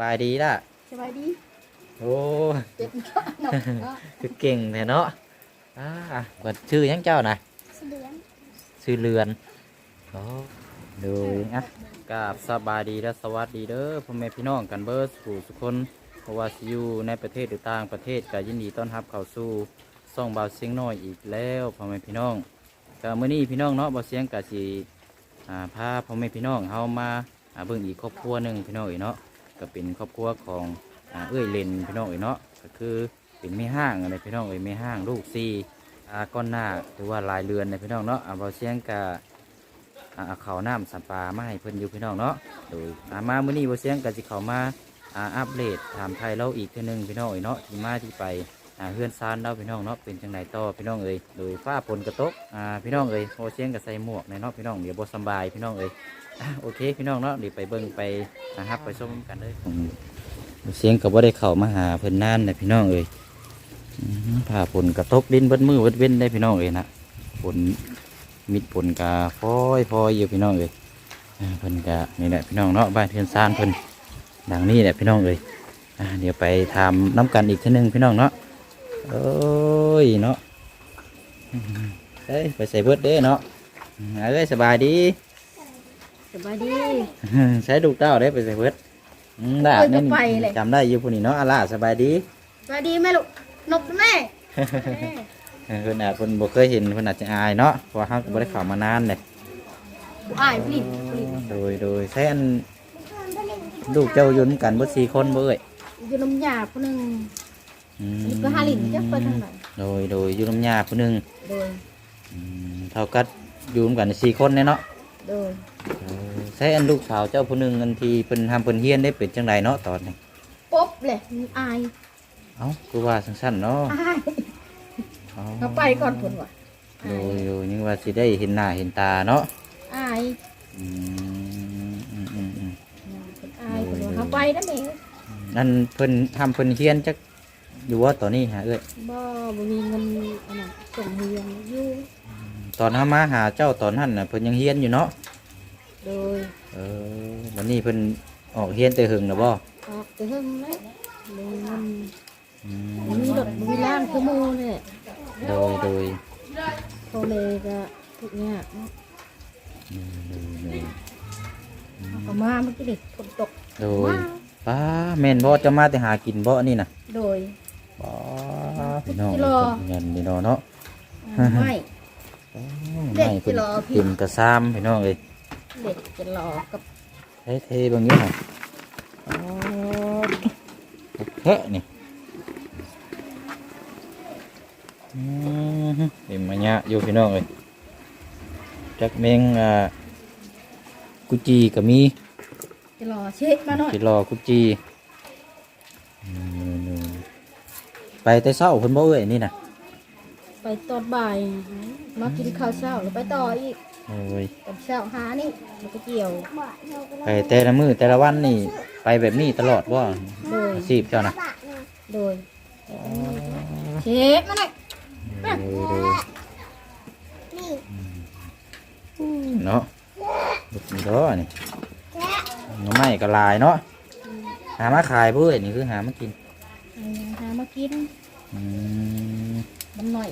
บายดีล่ะ สบายดี โอ้เป็ดก็เนาะเนาะคือเก่งแท้เนาะอ่าเปิดชื่อหยังเจ้านะเสลือนชื่อเรือนโอ้ดูอะกราบสบายดีและสวัสดีเด้อพ่อแม่พี่น้องกันเบิร์สู่ทุกคนเพราะว่าสิอยู่ในประเทศหรือต่างประเทศก็ยินดีต้อนรับเข้าสู่ซ่องเบาเสียงน้อยอีกแล้วพ่อแม่พี่น้องก็มื้อนี้พี่น้องเนาะเบาเสียงก็สิอ่าพาพ่อแม่พี่น้องเฮามาอ่าเบิ่งอีกครอบครัวหนึงพี่น้องเอ๋ยเนาะ ก็เป็นครอบครัวของอ่าเอ้ยเลนพี่น้องเอ๋ยเนาะก็คือเป็นแม่ห้างอะไรพี่น้องเอ๋ยแม่ห้างลูกสี่อาก้อนหน้าหรือว่าลายเรือนในพี่น้องเนาะอ่าเบาเสียงก็อ่าเอาขาวน้ำสัมปลามาให้เพิ่นอยู่พี่น้องเนาะโดยอ่ามามื้อนี้บ่เสียงก็สิเข้ามาอ่าอัปเดตถามไทยเราอีกเทื่อหนึงพี่น้องเอ้ยเนาะที่มาที่ไปอ่าเฮือนซานเราพี่น้องเนาะเป็นจังไดต่อพี่น้องเอ้ยโดยฟ้าฝนกระตกอ่าพี่น้องเอ้ยบ่เสียงก็ใส่หมวกในเนาะพี่น้องเดี๋ยวบ่สำบายพี่น้องเอ้ย โอเคพี่น้องเนาะเดี๋ยวไปเบิ่งไปนะครับไปชมกันเลยอืมเสียงก็บ่ได้เข้ามาหาเพิ่นนานนะพี่น้องเอ้ยอืมฟ้าฝนกระตกดินเบิดมือเบิดเว้นได้พี่น้องเอ้ยนะฝนมิดผลกาฟอยฟอยอยู่พี่น้องเอ่าเพิ่นกะนี่แหละพี่น้องเนาะบ้านเทือนซานเพิ่นดังนี้แหละพี่น้องเอ่าเดี๋ยวไปทำน้ำกันอีกทีนึงพี่น้องเนาะโอ้ยเนาะเอ้ยไปใส่เบิดเด้เนาะเอาเอ้ยสบายดี สบายดี ใช้ลูกเต้าได้ไปใส่เบิดอืมได้เอ้ยนี่จะไปเลย จำได้อยู่ผู้นี้เนาะอะล่ะสบายดีสบายดีแม่ลูกนกแม่เออเพิ่นอาจเพิ่นบ่เคยเห็นเพิ่นอาจจะอายเนาะเพราะว่าเฮาก็บ่ได้เข้ามานานเลยบุอ้ายผลิตผลิตโดยโดยใช้อันลูกเจ้าอยุ่นำกันเบ่สี่คนเบ่เอ้ยอยู่น้ำยาผู้หนึ่งอืมนี่ก็หาหลินจะไปทางไหนโดยโดยอยู่น้ำยาผู้หนึงโดยอืมเท่ากับอยู่นำกันสี่คนเนี่ยเนาะ โดยเออใช้อันลูกสาวเจ้าผู้หนึงอันที่เพิ่นทำเพิ่นเฮียนได้เป็นจังไดเนาะตอนนี้ป๊บเลยมันอายเอ้าคือว่าสั้นๆเนาะอายอ๋อเขาไปก่อนผลว่ะโดยโดยยังว่าสิได้เห็นหน้าเห็นตาเนาะอายอืมอืมอืมอืมคนอายคนว่าเขาไปนั่นเองนั่นเพิ่นทำเพิ่นเฮียนจักอยู่ว่าตอนนี้ฮะเอ้ยบ่บ่มีเงินอันนั้นส่งเรียนอยู่ ตอนเฮามาหาเจ้าตอนนั้นน่ะเพิ่นยังเฮียนอยู่เนาะโดยเออวันนี้เพิ่นออกเฮียนแต่หึงนะบ่ออกแต่หึงเลยเลยเงินอืบ่มีรถบ่มีร่างคือหมูเนี่ยโดยโดยพ่อแม่ก็ทุกอย่างโดยโดยโดยเอาก็มาเมื่อกี้ดิฝนตกโดยมาป้าแม่นบ่จะมาแต่หากินบ่นี่น่ะโดย ป้าพี่น้องกิโล เงินพี่น้องเนาะไม่โอ้ เด็กไม่เพิ่นกิโลพี่ กินกระซ้ำพี่น้องเอ้ยเด็กจะรอกับเท่เท่ๆบางอย่างอ๋อเฮ้นี่อืมเป็นมาเนี้ยอยู่พี่น้องเอ้ยจักเมงอ่ากุจีก็มี จะรอเช็ดมาหน่อยสิรอกุจีอืมไปแต่เช้าเพิ่นบ่เอ้ยนี่น่ะไปตอนบ่าย มากินข้าวเช้าแล้วไปต่ออีกโอ้ยตอนเช้าหานี่มันก็เกี่ยวไปแต่ละมื้อแต่ละวันนี่ ไปแบบนี้ตลอดบ่โดยอาชีพเจ้าน่ะโดยเช็ดมาหน่อยโดยโดยเนาะลูกนี่เด้อนี่หน่อไม้ก็หลายเนาะหามาขายเพื่อนนี่คือหามากินหามากินอืม มันหน่อย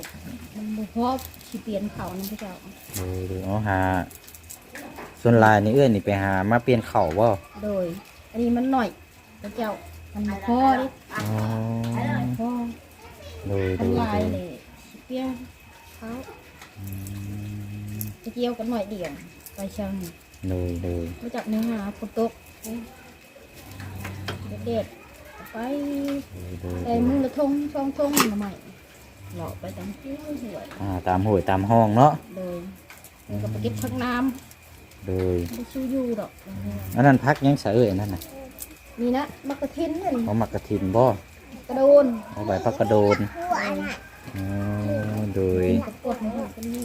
มันบ่พอสิเปลี่ยนเขานะพระเจ้าโดยโดยเอาหา ส่วนหลายนี่เอื้อนนี่ไปหามาเปลี่ยนเข่าบ่โดย อันนี้มันหน่อยพระเจ้า มันบ่พอดิอ๋อมันบ่พอโดยโดมันยลาโดยยเลยสิเปลี่ยนเขาอืมจะเกี่ยวกันหน่อยเดียวไปช่างโดยโดยมาจากเนื้อหาฝนตกเด็ดๆไปโดยโดแต่ยมือละทงช่องทงมาให ม่หลอกไปตามที่หวยอ่าตามห้วยตามห้องเนาะโดยมันก็ไปเก็บทั้งน้โดยำไม่ชูอยู่ดอกอันนั้นพักยังสะเอ้ยอันนั่นน่ะนี่นะมักกะทินนี่เอามักกระถินบ่กระโดนเอาใบพักกระโดนอ๋อโดย กระกดในหัวกันนี่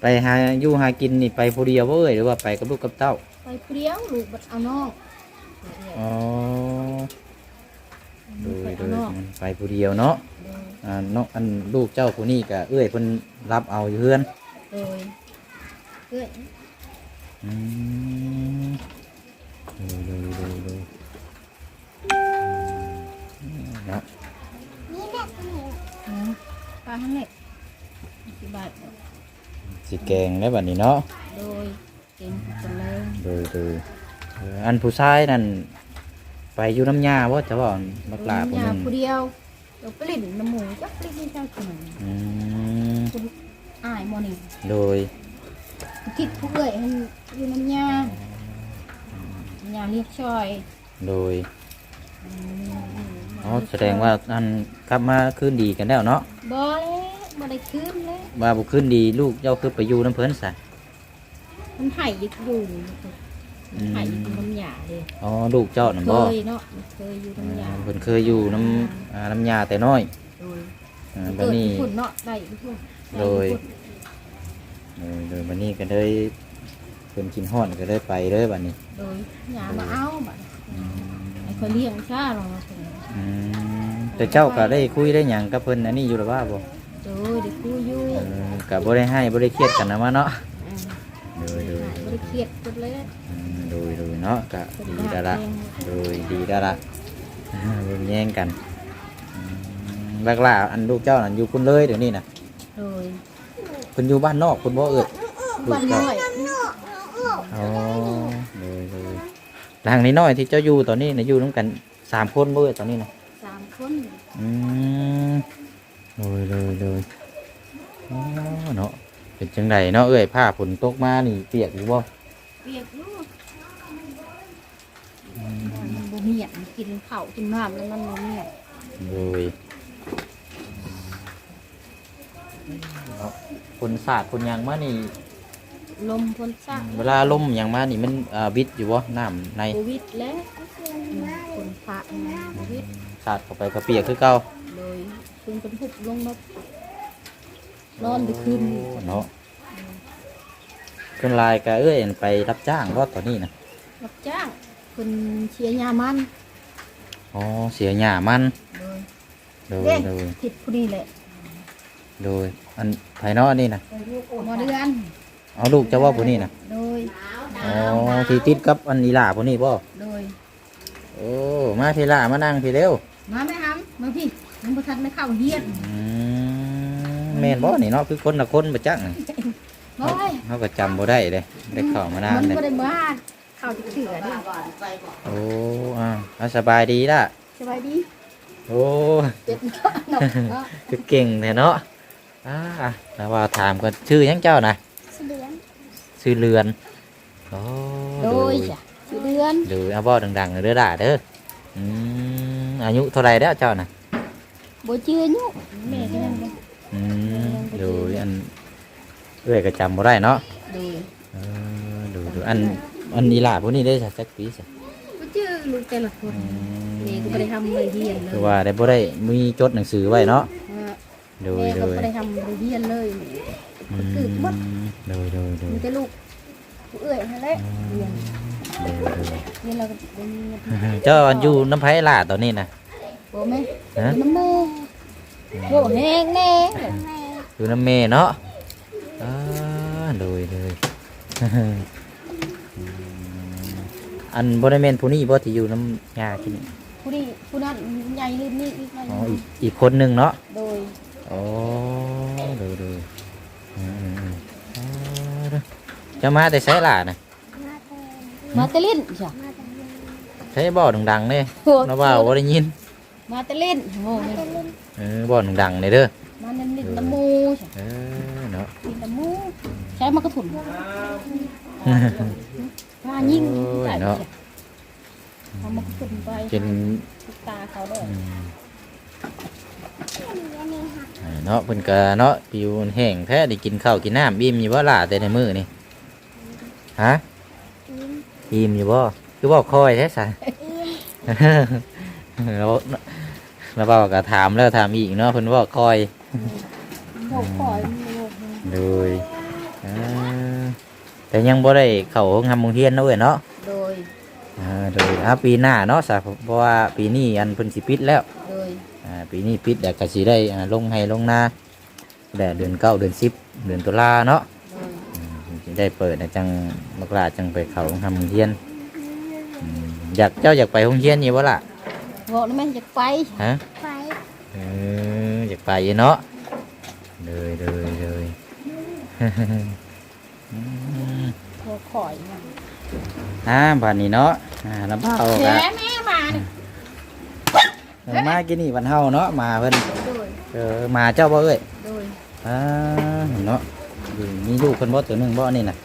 ไปหาอยู่หากินนี่ไปผู้เดียวบ่เอ้ยหรือว่าไปกับลูกกับเต้าไปเพลี้ยวลูกบัดเอานอกอ๋อโดยไปโดเอายนอกไปผู้เดียวเนาะโดย อ่าน้องอันลูกเจ้าผู้นี้ก็เอ้ยเพิ่นรับเอาอยู่เฮือนโดยเพื่อนอืมดูดูดูดูอืมเนาะอืมปลาทั้งเน็ตสิบบาทสิแกงได้บัดนี้เนาะโดยเก่งกันเลยดูดูเอออันผู้ชายนั่นไปอยู่น้ำยาว่าจะว่าบักหลาผู้อหย่านึงผู้เดียว เราปลิ้นน้ำหมูจักปลิ้นให้เจ้ากินอืมคุณอายมอนี่โดยคิดผู้เอ่ยให้อยู่น้ำยาอย่าเรียกช่อยโดยอ๋อแสดงว่าอันกลับมาคืนดีกันแล้วเนาะบ่เลยบ่ได้คืนเลยว่าบุคืนดีลูกเจ้าคือไปอยู่น้ำเพิ่นซะมันไห่ยึดอยู่ อืมไห่ยึดน้ำยาเลยอ๋อลูกเจ้าน่ะเคบ่ยเนาะเคยอยู่น้ำยาเพิ่นเคยอยู่น้ำอ่าน้ำยาแต่น้อยโดยอ่าบัเกิดดนี้ ฝุ่นเนาะได้ฝุ่นโดยโดยโดยบัดนี้ก็เลยเพิ่นกินฮ้อนก็เลยไปเลยบัดนี้โดยยามาเอาบัดอืมไอ้คนเลี้ยงชาเราเพิ่นอืมแต่เจ้าก็ได้คุยได้หยังกับเพิ่นอันนี้อยู่หรือว่าบ่โดยได้คุยอยู่เออก็บ่ได้ให้บ่ได้เครียดกันนะมาเนาะ อ่าโดยโดยบ่ได้เครียดกันเลยอืม โดยโดยเนาะก็เพิ่นดีก็แล้วหัละกเองโดยดีแล้วละเบิ่งแย่งกันอืมบักหล่าอันลูกเจ้านั่นอยู่คุณเลยเดี๋ยวนี้นะโดยคุณอยู่บ้านนอกคุณบ่เอิดลูบ้ากนเจ้าน้อยอ๋อโดยโดยหลังนี้น้อยที่เจ้าอยู่ตอนนี้นะอยู่น้ำกันสามคนบ่เอิดตอนนี้นะสามคนอืมโดยโดยโดยอ๋อเนาะเป็นจังไดเนาะเอ้ยผ้าฝนตกมานี่เปียกอยู่บ่เปียกอยู่ มันบ่เมียนกินข้าวกินน้ำแล้วมันบ่เมียนโดยเนาะฝนสาดฝนหยังมานี่ ลมพ้นซากเวลาลมอย่างมานี่มันอ่าวิดอยู่วะน้ำในโควิดแล้วอืมคนพระมาโควิดสาดเข้าไปกระเปียกคือเก่าโดยคุณเป็นหุบลงนกนอนไปคืนเนาะขึ้นลายกะเอ้ยไปรับจ้างว่าตอนนี้นะรับจ้าง คนเชียร์ยามันอ๋อเสียหญ้ามันโดยโดยเด้งโดยผิดพอดีแหละโดยอันภายนอกนี่นะหมอเดือนเอาลูกจะว่าผู้นี้นะโดยอ๋อที่ติดกับอันอีหล่าผู้นี้ป่โดย โอ้มาทีล่ามานั่งทีเร็วมาไหมครับมาพี่มันประทัดไม่เข้าเฮียนอืมแม่นบ่นี่เนาะคือคนละคนประจักษ์นี่โอ้ยเขาก็จำบ่ได้เลยได้เข้ามานามันนเลยก็ได้บ้านเข้าจะเสือดิโอ้อ่าเอาสบายดีล่ะ สบายดีโอ้เจ็บก็หนกเนาะคือเก่งแท้เนาะอ่าแล้วว่าถามกันชื่อหยังเจ้านะเสือชื่อเรือนโอ้โดยจ้ะชื่อเดือนดูอาบ่ดังๆเด้อด่าเด้ออืมอายุเท่าไหรแล้วเจ้านะบ่เชื่อยุแม่ก็ยังบ่อืมดูอันเอ้อยก็จำบ่ได้เนาะโดย เออดูดูอัน อันนี้ล่ะพวกนี้ได้สักจักปีสิบ่เชื่อลูกแต่ละคนอืมแม่ก็บ่ได้ทำเลยเฮียนเลยคือว่าได้บ่ได้มีจดหนังสือไว้เนาะว่าดูแม่ก็ดูบ่ได้ทำเลยเฮียนเลยอืคือหมดมดูดูดูมีแต่ลูกผู้เอื้อยนั่นแหละเรียนดูดูเรียนเราก็บ่มีเงินเจ้าอยู่น้ำไผ่ล่ะตอนนี้นะบ่แม่ฮะน้ำแม่โบแห้งแน่อยู่น้ำเมเนาะอ่าโดยโดย อันบริเวณผู้นี้บ่ที่อยู่น้ำยาที่นี่ผู้นี้ผู้นั้นใหญ่ลืมนี่อีกหน่อยอ๋ออีกอีกคนหนึ่งเนาะโดยอ๋อโดยโดยอืมอืมอืมอ๋อเด้อจะมาแต่ใช้ล่ะนะมาแตะลิ้นจ้ะใช้บ่อดังๆเนี่ยโอ้นะว่าบ่ได้ยินมาแตะลิ้นโง่นี่เออบ่อดังๆเลยเด้อมานั่นลิ้นน้ำมูจ้ะเออเนาะ ลิ้นน้ำมูใช้มากระถุน มายิงได้จ้ะเอามากระถุนไปเป็นตาเขาด้วยอืมเนาะเพิ่นก็เนาะผิวแห้งแท้ได้กินข้าวกินน้ำอิ่มอยู่บ่ล่ะแต่ในมื้อนี่ฮะอิ่มอยู่บ่คือบ่คอยแท้ซะแล้วแล้วเว้าก็ถามแล้วถามอีกเนาะเพิ่นบ่คอยโง่คอยโง่โดยอ่า แต่ยังบ่ได้เข้าโรงงานโรงเรียนเนาะเว้ยเนาะโดย อ่าโดยอ่าปีหน้าเนาะซะเพราะว่าปีนี้อันเพิ่นสิปิดแล้วโดย อ่าปีนี้ปิดแล้วก็สิได้อ่าลงให้ลงนาแดดเดือนเก้าเดือนสิบเดือนตุลาเนาะโดย อืมสิได้เปิดนะจังมกราจังไปเขาทำเทียนอืมอยากเจ้าอยากไปโรงเรียนอยู่บ่ล่ะบอกแล้วแม่จะไปฮะ ไปเอออยากไปอยู่เนาะเลยเลยเลยอืม พอข่อยมาอ่าบ้านนี้เนาะอ่าน้ำเผาแฉกะแม่มาเนี่ยเออมากินนี่วันเฮาเนาะมาเพิ่นโดยเออมาเจ้าบ่เอ้ยโดยอ่าเนาะอยู่มีลูกเพิ่นบ่ตัวหนึงบ่นี่น่ะ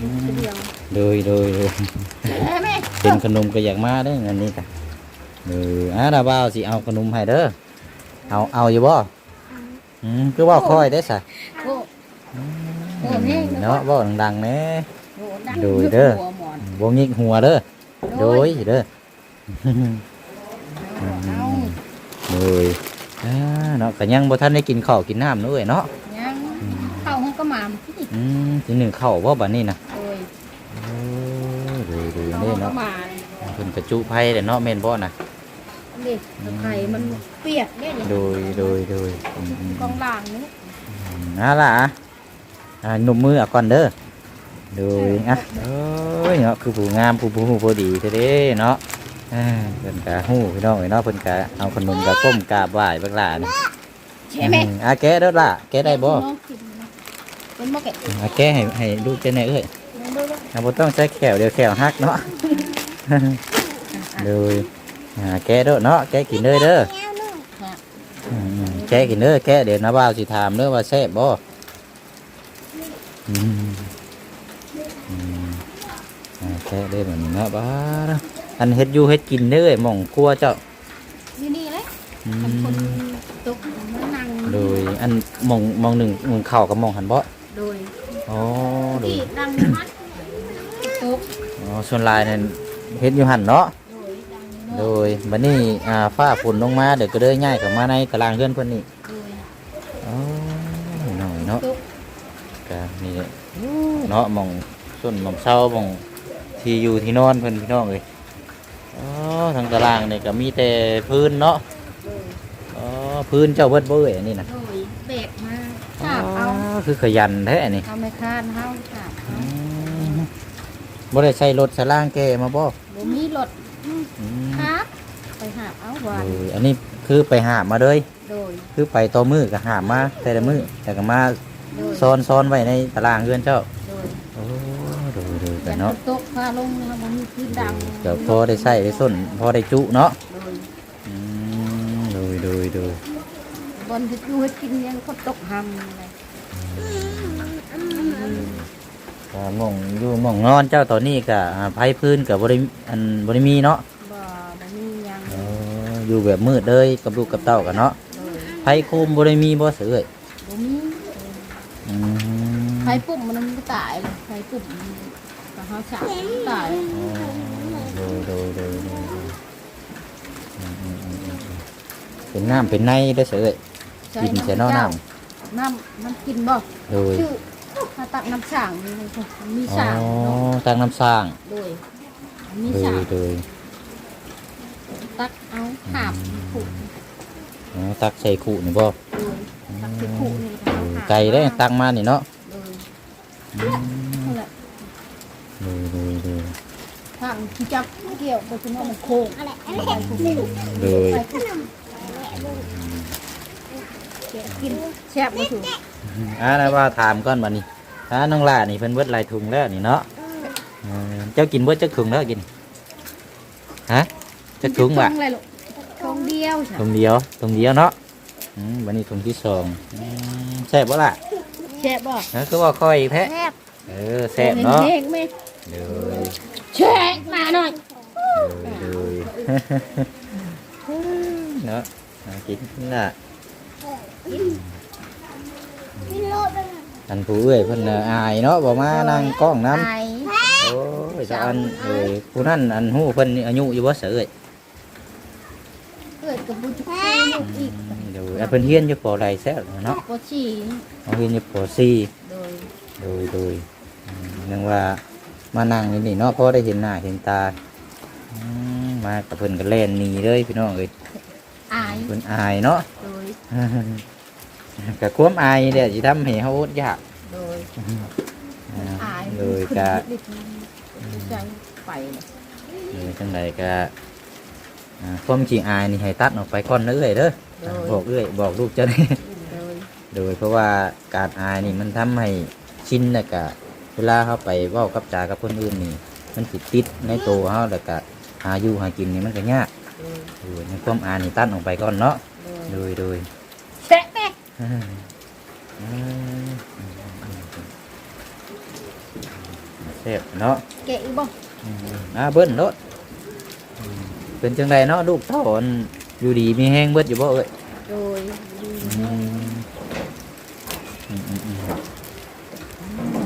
โดยเดียวโดยโดยโดยแฉแม่เป็นขนมก็อยากมาเด้ออันนี้จ้ะเอออ่าดาบ่าวสิเอาขนมให้เด้อเอาเอาอยู่บ่อืมคือว่าค่อยได้อสะโอ้โอ้แห้ง เนาะบ่ดังๆแหน่โอ้ดังโดยเด้อหัวหมอนบ่งิกหัวเด้อโดยเด้อเอาโดยอ่าเนาะก็ยังบ่ทันได้กินข้าวกินน้ำเนาะเอ้ยเนาะยังเข้าห้องก็มาที่อืมสิหนึ่งข้าวบ่บัดนี้น่ะโดยโอ้ยโดยโดยเข้านี่ห้องก็เนาะมาเพิ่นกระจุไผเด้อเนาะแม่นบ่น่ะนี่ไข่มันเปียกเนี่ยนี่โดยโดยโดยอืมอืมกองล่างนี่อ่าล่ะอะอ่า หนุ่มมือเอาก่อนเด้อโดยอะโอ้ยเนาะคือผู้งามผู้ผู้ผู้ดีเท่เด้เนาะอ่าเพิ่นก็ฮู้พี่น้องเอ้ยเนาะเพิ่นก็เอาขนมก็ก้มกราบไหว้เบิ่งล่ะนี่ใช่ไหมอืมอะแกะเด้อล่ะแกะได้บ่เป็นบ่แกะอะแกะให้ให้ลูกเจ้าแน่เอ้ยดูดูอะบ่ต้องใช้แขวเดี๋ยวแขวหักเนาะโดยอ่าแกะเด้อเนาะแกะกินเลยเด้ออืมแกะกินเด้อแกะเดี๋ยวนะบ่าวสิถามเด้อว่าแซ่บบ่ อืมอืมอ่าแกะได้แบบนี้เนาะบ้าเนาะอันเฮ็ดอยู่เฮ็ดกินเด้อหม่องครัวเจ้านี่นี่เลยอืมันคนมตกมันนั่งโดยอันหม่องหม่องหนึ่งหม่องเข้ากับหม่องหันบ่โดยอ๋อโดยที่ดังมัดตกอ๋อส่วนหลายนั่นเฮ็ดอยู่หันเนาะ โดยดังโดยบัดนี้อ่าฟ้าฝนลงมาเดี๋ยวก็เด้ย้ายเข้ามาในตารางเรือนเพิ่นนี่ โดย อ๋อหน่อยเนาะ ตก ก็ นี่แหละเนาะหมองส่วนหมองเช่าหมองที่อยู่ที่นอนเพิ่นพี่น้องเลยอ๋อทางตารางนี่ก็มีแต่พื้นเนาะโดยอ๋อพื้นเจ้าเบิดบ่เอ้ยอันนี้นะโดยแบกมาอ๋ขาบเอาอคือขยันแท้นี่เอาไม่คานเฮาขาบเอาอืมบ่ได้ใช้รถสลางแกมาบ่บ่มีรถอืมครับไปหาบเอาหวานโดยอันนี้คือไปหาบมาเลย โดยคือไปต่อมือก็หาบมาแต่ละมือแต่ก็มาโดย ซ้อนซ้อนไว้ในตารางเรือนเจ้าโดยโอ้ดูดูแต่กันเนาะตกพาลงแล้วมันมีพื้นดังเดี๋ยวพอได้ใส่ได้ส้นพอได้จุเนาะโดยอืมดูดูดูบนที่อยู่ให้กินยังก็ตกหำอะไรอ่าหมองอยู่หมองนอนเจ้าตอนนี้ก็อ่าไผพื้นกับบริอันบริมีเนาะบ่บ่มีหยังเอออยู่แบบมืดเลยกับลูกกับเต้ากันเนาะโดยไผโคมบริมีบ่เสือเอ้ยบ่มีอื มไฟปุ่มมันมันก็ตายเลยไฟปุ่มมันก็เฮาฉาบมันตายอ๋อดูดูดูดูดูอืมอืมอืมอืมเป็นน้ำเป็นในได้อเสยกินเสียเนอน้ำน้ำกินบ่โดยชื่อถ้าตักน้ำฉางนี่มันก็มีอ๋อฉางเนาะตั้งน้ำสร้างโดยมีโดฉายงโดยตักเอาหาบผูกอ๋อตักใส่ขู่นี่บ่โดยตักใส่ผูกนี่ก็เอาหาบไก่ได้ตั้งมานี่เนาะ โดยอืมนั่นแหละดยโดยโดยทางที่จับเกี่ยวก็คือว่ามันโค้งอะไรอะไรผูกโดยไปกแกะกินแซ่บบ่ถูกอ่านะว่าถามก่อนบัดนี้ถ้าน้องล่านี่เพิ่นเบิดลายถุงแล้วนี่เนาะเจ้ากินเบิดเจักถุงแล้วกินฮะจักถุงบ่ะอะไรลูกทงเดียวถุงเดียวถุงเดียวเนาะอืมบัดนี้ถุงที่สองแซ่บบ่ล่ะ แซ่บบ่นะคือว่าค่อยแท้แซ่บเออแซ่บเนาะเห็นไหมโดยแช่มาหน่อยโดยโดยเนาะอ่ากินน่ะอันผู้เอ้ยเพิ่นน่ะอายเนาะบ่มานั่งกล้องนำไอโอ้ยสะอันเอ้ยผู้นั้นอันหู้เพิ่นนี่อายุอยู่บ่เสยเกิดกับบุญคุลูกอีก เดี๋ยวอันเพิ่นเฮียนอยู่ปอใดแซ่บเนาะปชีเอาเฮียนอยู่ปอสี่โดยโดยโดยอืมนึกว่ามานั่งนี่นี่เนาะพอได้เห็นหน้าเห็นตาอืมมากับเพิ่นก็แล่นหนีเลยพี่น้องเอ้ยอายเพิ่นอายเนาะโดยก็ความอายเดี๋ยวสิทำให้เฮาอดยากโดยอ่าอายโดยก็ขึ้นนิดนึงใจไปเลยเออจังไดก็อ่าความขี้อายนี่ให้ตัดออกไปก่อนเด้อเอ้ยเด้อ โดยบอกเอ้ยบอกลูกเจ้านี่โดยโดยเพราะว่าการอายนี่มันทำให้ชินแล้วก็เวลาเขาไปเว้ากับจากับคนอื่นนี่ มันสิติดในตัวเขาแล้วก็หาอยู่หากินนี่มันก็ยากโดยโดยในความอายนี่ตัดออกไปก่อนเนาะโดยโดยโดยแตะแตะอืมอืมเสพเนาะ แกะอีกบ่ อืมอ่าเบิ้ลเนาะอืมเป็นจังไดเนาะลูกเต้าอัน อยู่ดีมีแห้งเบิดอยู่บ่เอ้ยโดยอืมอืมอืมอืม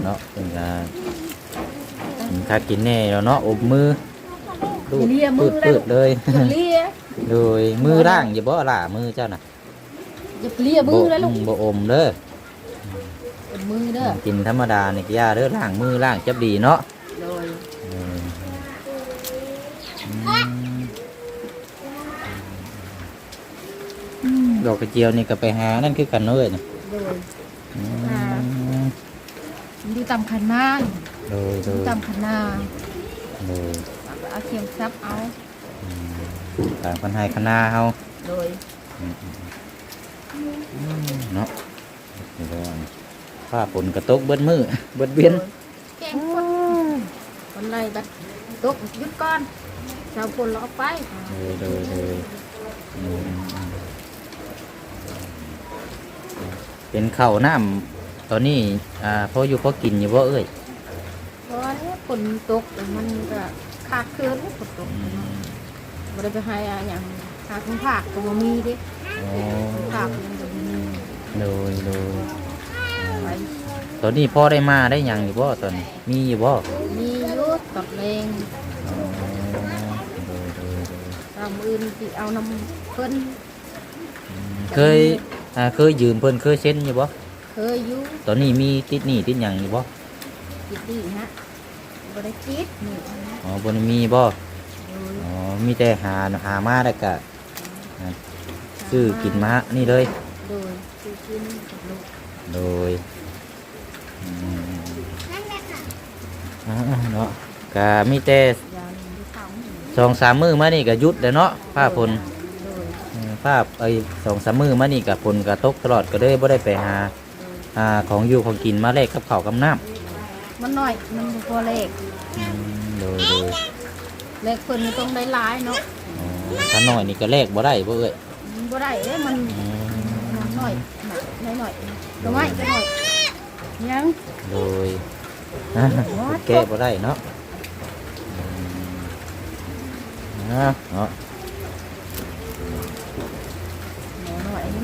เนาะเป็นการกินข้าวกินแน่แล้วเนาะอบมือลูกปืดปืดๆเลยอย่าเลียโดยมือร่างอย่าบ่ล่ะมือเจ้าน่ะอย่าเลียมือแล้วลูกบ่อมเด้อเอามือเด้อกินธรรมดานี่ก็อยาเด้อล้างมือล้างจับดีเนาะ ดอกกระเจียวนี่ก็ไปหานั่นคือกันเนาะเลยนะโดย อืหามดูตามขันนางโดยโดดูยตามขันนาโดยเอาเข็มซับเอาต่างคนให้คณะเฮาโดยเนาะเดี๋ยวก่อนผ้าฝนกระตกเบิดมือเบิดเบียนแกงคนคนไรบัดตกหยุดก่อนชาวคนเราเอาไปโดยโดยโดยอืม เป็นข้าวน้ำตอนนี้อ่าพออยู่พอกินอยู่บ่เอ้ยเพราะว่าเนี่ยฝนตกมันก็ขาดเคืนฝนตกไม่ได้ไปให้อะอย่างขาดของผักก็บ่มีเดิโอ้ผักมันก็บ่มีโดยโดยไปตอนนี้พ่อได้มาได้หยังอยู่บ่ตอนนี้มีอยู่บ่มีอยุดตอดแรงอ๋อโดยโดยโดยตามอื่นที่เอาน้ำเพิ่นเคย อ่าเคยยืมเพิ่นเคยเซ็นอยู่บ่เคยอยู่ตอนนี้มีติดหนี้ติดหยังอยู่บ่กิดดีฮะบริจิตนี่นะอ๋อบ่ได้มีบ่โดยอ๋อมีแต่หาหามาแล้วก็ซื้อกินมานี่เลย โดยซื้อกินกับลูกโดยอืมอ่าเนาะก็มีแต่ยาหนึ่งที่สองหนึ่ง สองสามมื้อมานี่ก็หยุดแล้วเนาะผ้าฝนโดย อืมผ้าไอ้สองสามมื้อมานี่ก็ฝนก็ตกตลอดก็เลยบ่ได้ไปหาโดยอ่าของอยู่ของกินมาแลกกับข้าวกับน้มันหน่อย มันบ่พอเลขำอืมโดยโดยเลขเพิ่นต้องได้หลายเนาะอ๋อถ้าน้อยนี่ก็แลกบ่ได้บ่เอ้ยมันบ่ได้เด้มันอืมมันหน่อยหนักน้อยหน่อยก็ไม่ก็หน่อยยังโดยอ่าแก้บ่ได้เนาะอืมอ่าเนาะ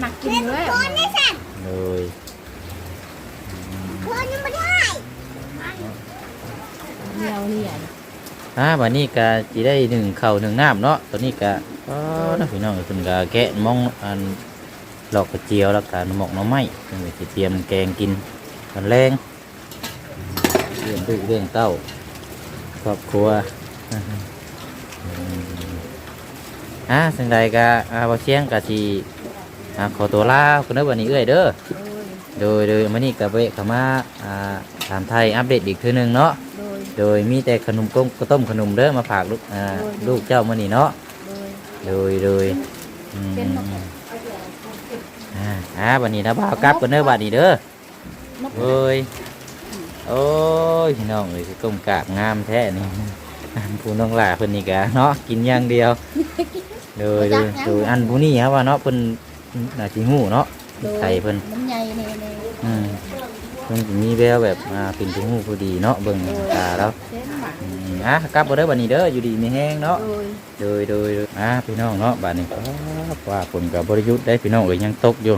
อยหน่อยหนักกินเลยโดยเดียวนี่ใหญ่อ่าบัดนี้ก็สิได้หนึ่งข้าวหนึ่งน้ำเนาะตอนนี้ก็อ๋อนะพี่น้องเพิ่นก็แกะมองอันหลอกกระเจียวแล้วก็หมกหน่อไม้เพิ่นก็สิเตรียมแกงกินกันแรงเรื่องลูกเรื่องเต้าครอบครัวอ่าสิ่งใดก็อ่าบ่เชียงก็สิ อ่าขอตัวลาคนเด้อวันนี้เอ้ยเด้อโดยโดยโดยมื้อนี้ก็เวะเข้ามาอ่าถามไทยอัปเดตอีกเทื่อหนึงเนาะโดยโดยมีแต่ขนมก้มข้าวต้มขนมเด้อมาฝากลูกอ่าโดยลูกเจ้ามื้อนี้เนาะโดยโดยโดยอืมเป็นเนาะอ่าอ่าวันนี้นะบ่าวกลับกันเด้อบัดนี้เด้อนกโอ้ยโอ้ยพี่น้องเอ้ยคือก้มกราบงามแท้นี่ผู้น้องหล่าเพิ่นนี่กะเนาะกินอย่างเดียวโดยโดยโดยอันผู้นี้ครับว่าเนาะเพิ่น น่าสิฮู้เนาะโดยไข่เพิ่นมันใหญ่ในในอืมเพิ่นสิมีแววแบบอ่าเป็นผู้ฮู้ผู้ดีเนาะเบิ่งตาแล้วเส้นหมาอืมอะกลับบ่เด้อบัดนี้เด้ออยู่ดีมีแฮงเนาะโดยโดยโดยอะพี่น้องเนาะบัดนี้ก็ว่าฝนก็บ่ได้หยุดได้พี่น้องเอ้ยยังตกอยู่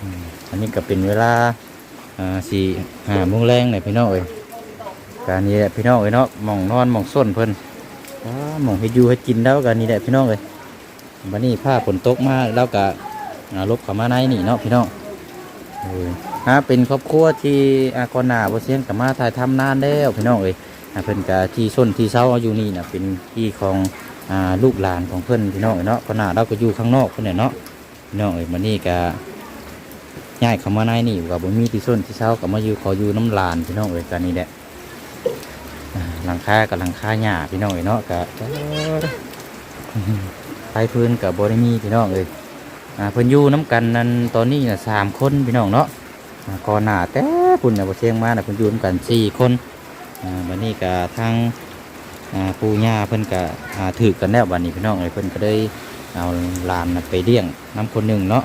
อืมอันนี้ก็เป็นเวลาอ่า4 5โมงแรงเลยพี่น้องเอ้ยการนี้แหละพี่น้องเอ้ยเนาะหม่องนอนหม่องส้นเพิ่นว้าหม่องเฮ็ดอยู่เฮ็ดกินแล้วกันนี่แหละพี่น้องเอ้ยบัดนี้ผ้าฝนตกมาแล้วก็อ่า ลบเข้ามาในนี่เนาะพี่น้องฮะเป็นครอบครัวที่อาคอนาบ่เสียงกับมาถ่ายทำนานแล้วพี่น้องเอ้ยเพิ่นก็ที่ส้นที่เซาอยู่นี่นะเป็นที่ของอลูกหลานของเพิ่อนพี่น้องเอ้ยเนาะคอนหนาเราก็อยู่ข้างนอกเพิ่นน่ะเนาะพี่น้องเอ้ยบัดนี้ก็ย้ายเขามาในนี่ก็บ่มีที่ส้นที่เซาก็มาอยู่ขออยู่น้ำลานพี่น้องเอ้ยกันนี่แหละหลังคากับหลังคาหญ้าพี่น้องเอ้ยเนาะก็เอ้อไฟพื้นกับบริมีพี่น้องเอ้ย เพิ่นอยู่น้ำกันนั้นตอนนี้น่ะสามคนพี่น้องเนาะก่อนหน้าแต่พุ่นน่ะบ่เชียงมาน่ะเพิ่นอยู่น้ำกันสี่คนอ่าบัดนี้ก็ทางปูย่าเพิ่นก็อ่าถือกันแล้วบัดนี้พี่น้องเอ้ยเพิ่นก็ได้เอาลานไปเลี้ยงน้ำคนหนึ่งเนาะ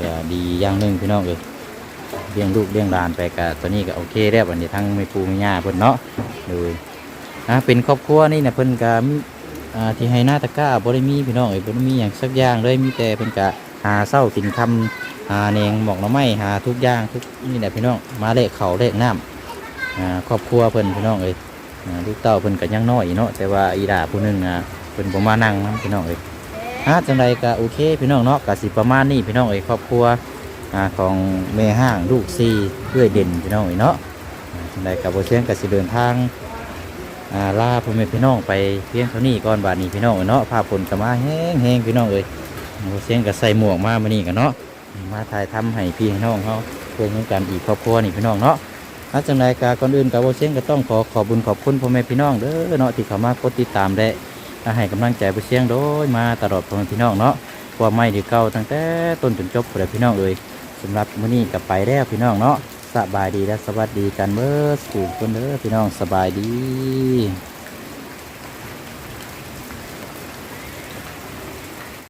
ก็ดีอย่างหนึ่งพี่น้องเอ้ยเลี้ยงลูกเลี้ยงลานไปกะตอนนี้ก็โอเคแล้วบัดนี้ทั้งไม่ปูไม่ย่าเพิ่นเนาะเลยอ่าเป็นครอบครัวนี่นะเพิ่นก็ อ่าที่ให้หน้าตะก้าบ่ได้มีพี่น้องเอ้ยบ่ได้มีหยังสักอย่างเลยมีแต่เพิ่นก็หาเช้ากินคำหาแนงหมอกหน่อไม้หาทุกอย่างทุกนี่แหละพี่น้องมาเลขเขาเลขน้ำอ่าครอบครัวเพิ่นพี่น้องเอ้ยอ่าลูกเต้าเพิ่นก็ยังน้อยเนาะแต่ว่าอีดาผู้หนึงอะเพิ่นบ่มานั่งนํพี่น้องเอ้ยอ่าจังไดก็โอเคพี่น้องเนาะก็สิประมาณนี้พี่น้องเอ้ยครอบครัวอ่าของแม่ห้างลูกซีเพื่อยเด่นพี่น้องเอีเนาะจังใดกับโบเชียงกับสิเดินทาง ลาพ่อแม่พี่น้องไปเพียงเท่านี้ก่อนบาดนี้พี่น้องเนาะภาพผลก็มาแห้งแห้งพี่น้องเอ้ยโบเชียงก็ใส่หมวกมามานี่กันเนาะมาถ่ายทำให้พี่น้องเขาเพื่อนกันอีกครอบครัวนี่พี่น้องเนาะถ้าจังใดกาก่อนอื่นกับโบเชียงก็ต้องขอขอบุญขอบคุณพ่อแม่พี่น้องเด้อเนาะที่เขามากดติดตามและให้กำลังใจโบเชียงโดยมาตลอดพ่อแม่พี่น้องเนาะว่าไม่ดีเก่าตั้งแต่ต้นจนจบเลยพี่น้องเอ้ยสำหรับมื้อนี้ก็ไปแล้วพี่น้องเนาะ สบายดีและสวัสดีกันเมื่อสู่คนเด้อพี่น้องสบายดี